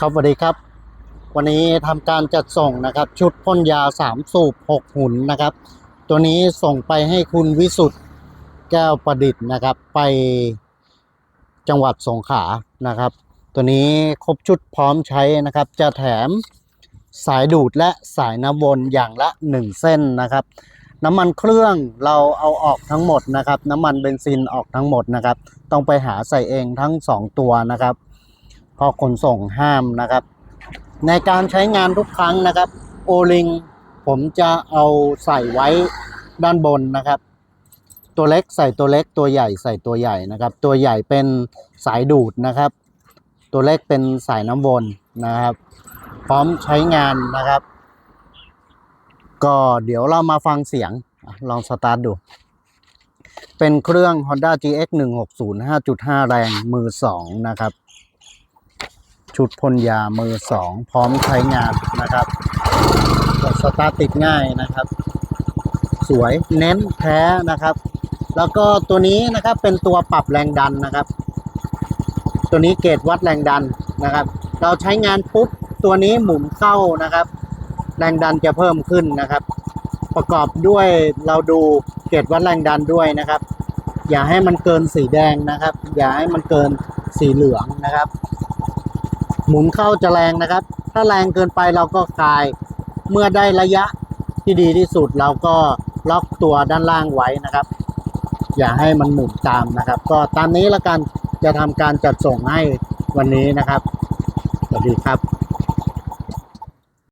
ครับสวัสดีครับ วันนี้ทำการจัดส่งนะครับ ชุดพ่นยาสามสูบหกหุ่นนะครับ ตัวนี้ส่งไปให้คุณวิสุทธ์แก้วประดิษฐ์นะครับ ไปจังหวัดสงขลานะครับ ตัวนี้ครบชุดพร้อมใช้นะครับ จะแถมสายดูดและสายน้ำวนอย่างละหนึ่งเส้นนะครับ น้ำมันเครื่องเราเอาออกทั้งหมดนะครับ น้ำมันเบนซินออกทั้งหมดนะครับ ต้องไปหาใส่เองทั้งสองตัวนะครับ เพราะขนส่งห้ามนะครับ ในการใช้งานทุกครั้งนะครับ โอลิงผมจะเอาใส่ไว้ด้านบนนะครับ ตัวเล็กใส่ตัวเล็กตัวใหญ่ใส่ตัวใหญ่นะครับ ตัวใหญ่เป็นสายดูดนะครับ ตัวเล็กเป็นสายน้ำวนนะครับ พร้อมใช้งานนะครับ ก็เดี๋ยวเรามาฟังเสียงลองสตาร์ทดู เป็นเครื่อง Honda GX 160 5.5 แรงมือ 2 นะครับ ชุดพ่นยามือ2พร้อมใช้งานนะครับกดสตาร์ติดง่ายนะครับ สวยเน้นแท้นะครับ แล้วก็ตัวนี้นะครับเป็นตัวปรับแรงดันนะครับ ตัวนี้เกจวัดแรงดันนะครับ เราใช้งานปุ๊บตัวนี้หมุนเข้านะครับ แรงดันจะเพิ่มขึ้นนะครับ ประกอบด้วยเราดูเกจวัดแรงดันด้วยนะครับ อย่าให้มันเกินสีแดงนะครับ อย่าให้มันเกินสีเหลืองนะครับ หมุนเข้าจะแรงนะครับ ถ้าแรงเกินไปเราก็คลาย เมื่อได้ระยะที่ดีที่สุดเราก็ล็อกตัวด้านล่างไว้นะครับ อย่าให้มันหมุนตามนะครับ ก็ตามนี้ละกันจะทำการจัดส่งให้วันนี้นะครับสวัสดีครับ